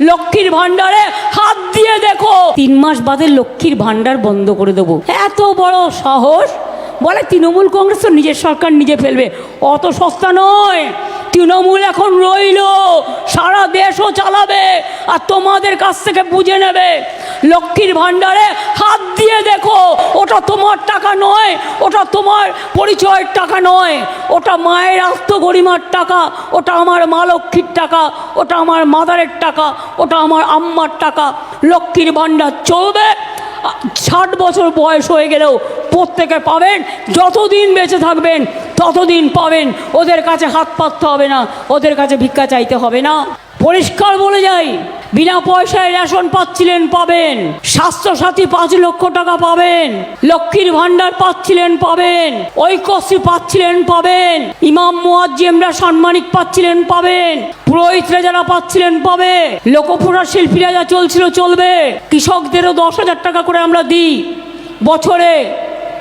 লক্ষ্মীর ভান্ডারে হাত দিয়ে দেখো। তিন মাস বাদে লক্ষ্মীর ভান্ডার বন্ধ করে দেবো। এত বড় সাহস। বলে, তৃণমূল কংগ্রেস তো নিজের সরকার নিজে ফেলবে। অত সস্তা নয়। তৃণমূল এখন রইল। সারা দেশও চালাবে। আর তোমাদের কাছ থেকে বুঝে নেবে। লক্ষ্মীর ভান্ডারে হাত দিয়ে দেখো, ওটা তোমার টাকা নয়, ওটা তোমার পরিচয়ের টাকা নয়, ওটা মায়ের আত্মগরিমার টাকা, ওটা আমার মা লক্ষ্মীর টাকা, ওটা আমার মাদারের টাকা, ওটা আমার আম্মার টাকা। লক্ষ্মীর ভান্ডার চলবে, ষাট বছর বয়স হয়ে গেলেও প্রত্যেকে পাবেন, যতদিন বেঁচে থাকবেন, ততদিন পাবেন। ওদের কাছে হাত পাততে হবে না, ওদের কাছে ভিক্ষা চাইতে হবে না। পরিষ্কার বলে যাই বিনা পয়সায় রেশন পাচ্ছিলেন, পাবেন। স্বাস্থ্যসাথী পাঁচ লক্ষ টাকা পাবেন। লক্ষ্মীর ভান্ডার পাচ্ছিলেন, পাবেন। ঐকশ্রী পাচ্ছিলেন, পাবেন। ইমাম মুয়াজ্জিমরা সাম্মানিক পাচ্ছিলেন, পাবেন। পুরোহিতরা যারা পাচ্ছিলেন পাবে লোকপুরা শিল্পীরা যা চলছিল, চলবে। কৃষকদেরও দশ হাজার টাকা করে আমরা দিই। বছরে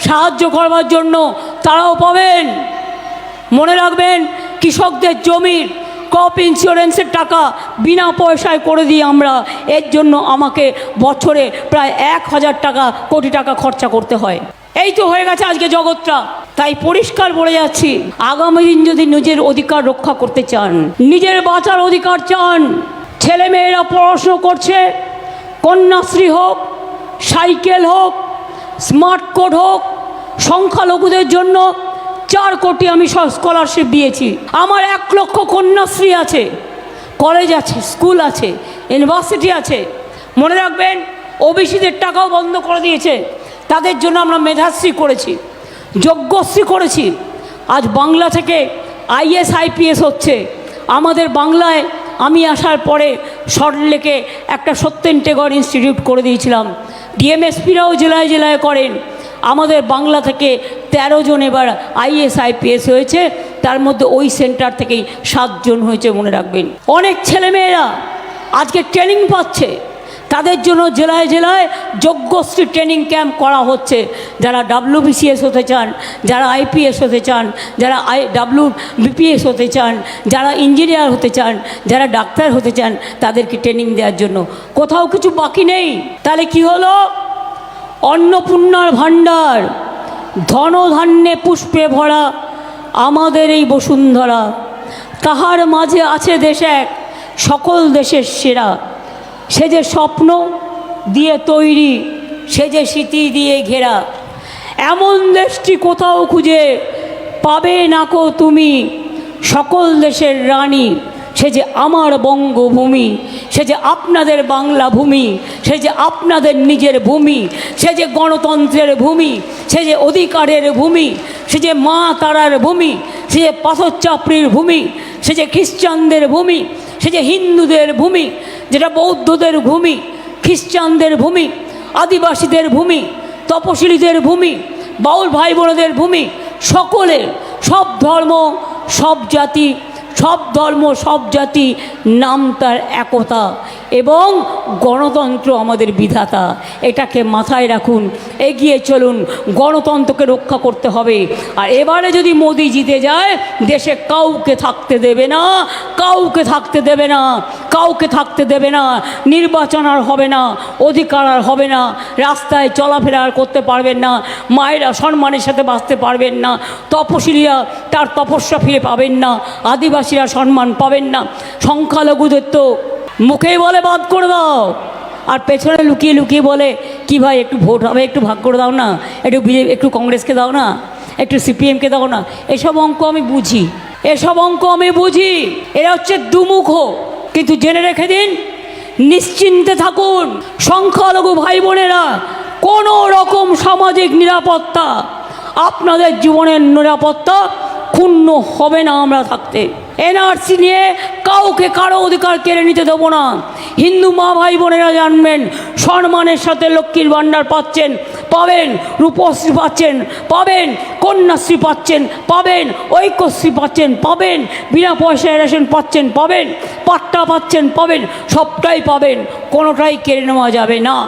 সাহায্য করবার জন্য তারাও পাবেন। মনে রাখবেন, কৃষকদের জমির ক্রপ ইন্স্যুরেন্সের টাকা বিনা পয়সায় করে দিই আমরা। এর জন্য আমাকে বছরে প্রায় এক হাজার টাকা, কোটি টাকা খরচা করতে হয়। এই তো হয়ে গেছে আজকে জগৎটা। তাই পরিষ্কার বলে যাচ্ছি, আগামী দিন যদি নিজের অধিকার রক্ষা করতে চান, নিজের বাঁচার অধিকার চান ছেলে মেয়েরা পড়াশুনো করছে, কন্যাশ্রী হোক, সাইকেল হোক, স্মার্ট কোড হোক, সংখ্যালঘুদের জন্য চার কোটি আমি স্কলারশিপ দিয়েছি। আমার এক লক্ষ কন্যাশ্রী আছে কলেজ আছে স্কুল আছে ইউনিভার্সিটি আছে। মনে রাখবেন, ওবিসিদের টাকাও বন্ধ করে দিয়েছে। তাদের জন্য আমরা মেধাশ্রী করেছি, যজ্ঞশ্রী করেছি। আজ বাংলা থেকে আইএস আইপিএস হচ্ছে। আমাদের বাংলায় আমি আসার পরে সল্টলেকে একটা সত্যেন টেগর ইনস্টিটিউট করে দিয়েছিলাম। ডিএমএসপিরাও জেলায় জেলায় করেন। আমাদের বাংলা থেকে ১৩ জন এবার আইএস আইপিএস হয়েছে, তার মধ্যে ওই সেন্টার থেকেই সাতজন হয়েছে মনে রাখবেন। অনেক ছেলেমেয়েরা আজকে ট্রেনিং পাচ্ছে, তাদের জন্য জেলায় জেলায় যোগ্যশ্রী ট্রেনিং ক্যাম্প করা হচ্ছে। যারা ডাব্লিউবিসিএস হতে চান, যারা আইপিএস হতে চান, যারা আই ডাব্লিউ বিপিএস হতে চান, যারা ইঞ্জিনিয়ার হতে চান, যারা ডাক্তার হতে চান, তাদেরকে ট্রেনিং দেওয়ার জন্য। কোথাও কিছু বাকি নেই। তাহলে কি হলো? অন্নপূর্ণার ভাণ্ডার। ধনধান্যে পুষ্পে ভরা আমাদের এই বসুন্ধরা। তাহার মাঝে আছে দেশ এক, সকল দেশের সেরা। সে যে স্বপ্ন দিয়ে তৈরি, সে যে স্মৃতি দিয়ে ঘেরা। এমন দেশটি কোথাও খুঁজে পাবে নাকো তুমি? সকল দেশের রানী, সে যে আমার বঙ্গভূমি। সে যে আপনাদের বাংলা ভূমি, সে যে আপনাদের নিজের ভূমি, সে যে গণতন্ত্রের ভূমি, সে যে অধিকারের ভূমি, সে যে মা তারার ভূমি, সে যে পাথর চাপড়ির ভূমি, সে যে খ্রিস্টানদের ভূমি, সে যে হিন্দুদের ভূমি, যেটা বৌদ্ধদের ভূমি, খ্রিস্টানদের ভূমি, আদিবাসীদের ভূমি, তপশিলীদের ভূমি, বাউল ভাই বোনদের ভূমি সকলের সব ধর্ম, সব জাতি সব ধর্ম সব জাতি নাম তার একতা। এবং গণতন্ত্র আমাদের বিধাতা। এটাকে মাথায় রাখুন, এগিয়ে চলুন, গণতন্ত্রকে রক্ষা করতে হবে। আর এবারে যদি মোদি জিতে যায়, দেশে কাউকে থাকতে দেবে না, কাউকে থাকতে দেবে না, কাউকে থাকতে দেবে না, নির্বাচন আর হবে না, অধিকার আর হবে না, রাস্তায় চলাফেরা আর করতে পারবেন না, মায়েরা সম্মানের সাথে বাঁচতে পারবেন না তপশিলীরা তার তপস্যা ফিরে পাবেন না, আদিবাসীরা সম্মান পাবেন না, সংখ্যালঘুদের তো মুখেই বলে বাদ করে দাও। আর পেছনে লুকিয়ে লুকিয়ে বলে, কি ভাই, একটু ভোট হবে, একটু ভাগ করে দাও না? একটু বিজেপি একটু কংগ্রেসকে দাও না? একটু সিপিএমকে দাও না? এসব অঙ্ক আমি বুঝি। এসব অঙ্ক আমি বুঝি। এরা হচ্ছে দুমুখ। কিন্তু জেনে রেখে দিন, নিশ্চিন্তে থাকুন, সংখ্যালঘু ভাই বোনেরা কোনো রকম সামাজিক নিরাপত্তা, আপনাদের জীবনের নিরাপত্তা ক্ষুণ্ণ হবে না আমরা থাকতে। এনআরসি নিয়ে কাউকে কারও অধিকার কেড়ে নিতে দেবো না। হিন্দু মা ভাই বোনেরা জানবেন সম্মানের সাথে লক্ষ্মীর ভাণ্ডার পাচ্ছেন, পাবেন, রূপশ্রী পাচ্ছেন, পাবেন, কন্যাশ্রী পাচ্ছেন, পাবেন, ঐক্যশ্রী পাচ্ছেন, পাবেন, বিনা পয়সায় রেশন পাচ্ছেন, পাবেন, পাট্টা পাচ্ছেন, পাবেন, সবটাই পাবেন, কোনোটাই কেড়ে নেওয়া যাবে না।